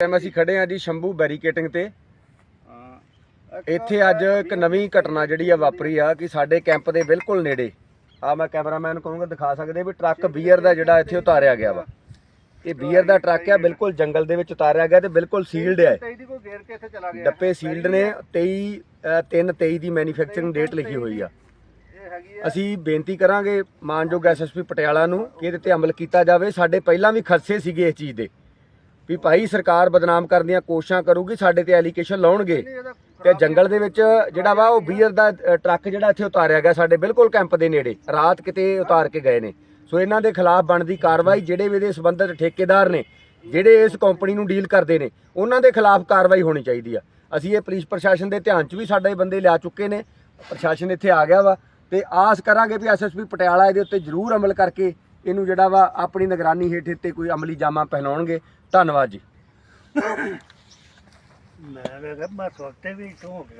Time ਅਸੀਂ ਖੜੇ ਆ ਜੀ ਸ਼ੰਭੂ ਬੈਰੀਕੇਟਿੰਗ ਤੇ। ਇੱਥੇ ਅੱਜ ਇੱਕ ਨਵੀਂ ਘਟਨਾ ਜਿਹੜੀ ਆ ਵਾਪਰੀ ਆ ਕਿ ਸਾਡੇ ਕੈਂਪ ਦੇ ਬਿਲਕੁਲ ਨੇੜੇ। ਆ ਮੈਂ ਕੈਮਰਾਮੈਨ ਨੂੰ ਕਹੂੰਗਾ ਦਿਖਾ ਸਕਦੇ ਵੀ ਟਰੱਕ ਬੀਅਰ ਦਾ ਜਿਹੜਾ ਇੱਥੇ ਉਤਾਰਿਆ ਗਿਆ ਵਾ। ਇਹ ਬੀਅਰ ਦਾ ਟਰੱਕ ਆ ਬਿਲਕੁਲ ਜੰਗਲ ਦੇ ਵਿੱਚ ਉਤਾਰਿਆ ਗਿਆ ਤੇ ਬਿਲਕੁਲ ਸੀਲਡ ਗਿਆ? ਡੱਪੇ ਸੀਲਡ ਨੇ 23 3 23 ਦੀ ਮੈਨੂਫੈਕਚਰਿੰਗ ਡੇਟ ਲਿਖੀ ਹੋਈ ਆ। ਆ। ਅਸੀਂ ਬੇਨਤੀ ਕਰਾਂਗੇ ਮਾਨਯੋਗ ਐਸਐਸਪੀ ਪਟਿਆਲਾ ਨੂੰ ਕਿ ਇਹਦੇ ਤੇ ਅਮਲ ਕੀਤਾ ਜਾਵੇ। ਸਾਡੇ ਪਹਿਲਾਂ ਵੀ ਖਦਸ਼ੇ ਸੀਗੇ ਇਸ ਚੀਜ਼ ਦੇ। ਵੀ ਭਾਈ ਸਰਕਾਰ ਬਦਨਾਮ ਕਰਨ ਦੀਆਂ ਕੋਸ਼ਿਸ਼ਾਂ ਕਰੂਗੀ, ਸਾਡੇ ਤੇ ਐਲੀਗੇਸ਼ਨ ਲਾਉਣਗੇ। ਇਹਦਾ ਤੇ ਜੰਗਲ ਦੇ ਵਿੱਚ ਜਿਹੜਾ ਵਾ ਉਹ ਬੀਅਰ ਦਾ ਟਰੱਕ ਜਿਹੜਾ ਇੱਥੇ ਉਤਾਰਿਆ ਗਿਆ ਸਾਡੇ ਬਿਲਕੁਲ ਕੈਂਪ ਦੇ ਨੇੜੇ, ਰਾਤ ਕਿਤੇ ਉਤਾਰ ਕੇ ਗਏ ਨੇ। ਸੋ ਇਹਨਾਂ ਦੇ ਖਿਲਾਫ ਬਣਦੀ ਕਾਰਵਾਈ ਜਿਹੜੇ ਵੀ ਇਹਦੇ ਸੰਬੰਧਿਤ ਠੇਕੇਦਾਰ ਨੇ, ਜਿਹੜੇ ਇਸ ਕੰਪਨੀ ਨੂੰ ਡੀਲ ਕਰਦੇ ਨੇ, ਉਹਨਾਂ ਦੇ ਖਿਲਾਫ ਕਾਰਵਾਈ ਹੋਣੀ ਚਾਹੀਦੀ ਆ। ਅਸੀਂ ਇਹ ਪੁਲਿਸ ਪ੍ਰਸ਼ਾਸਨ ਦੇ ਧਿਆਨ 'ਚ ਵੀ ਸਾਡੇ ਬੰਦੇ ਲਿਆ ਚੁੱਕੇ ਨੇ, ਪ੍ਰਸ਼ਾਸਨ ਇੱਥੇ ਆ ਗਿਆ ਵਾ। ਤੇ ਆਸ ਕਰਾਂਗੇ ਵੀ ਐਸਐਸਪੀ ਪਟਿਆਲਾ ਇਹਦੇ ਉੱਤੇ ਜ਼ਰੂਰ ਅਮਲ ਕਰਕੇ ਇਹਨੂੰ ਜਿਹੜਾ ਵਾ ਆਪਣੀ ਨਿਗਰਾਨੀ ਹੇਠ ਤੇ ਕੋਈ ਅਮਲੀ ਜਾਮਾ ਪਹਿਨਾਉਣਗੇ। ਧੰਨਵਾਦ ਜੀ। ਮੈਂ ਵੇਖ ਮੈਂ ਸੋਚਤੇ ਵੀ ਤੂੰ ਹੋ ਗਿਆ।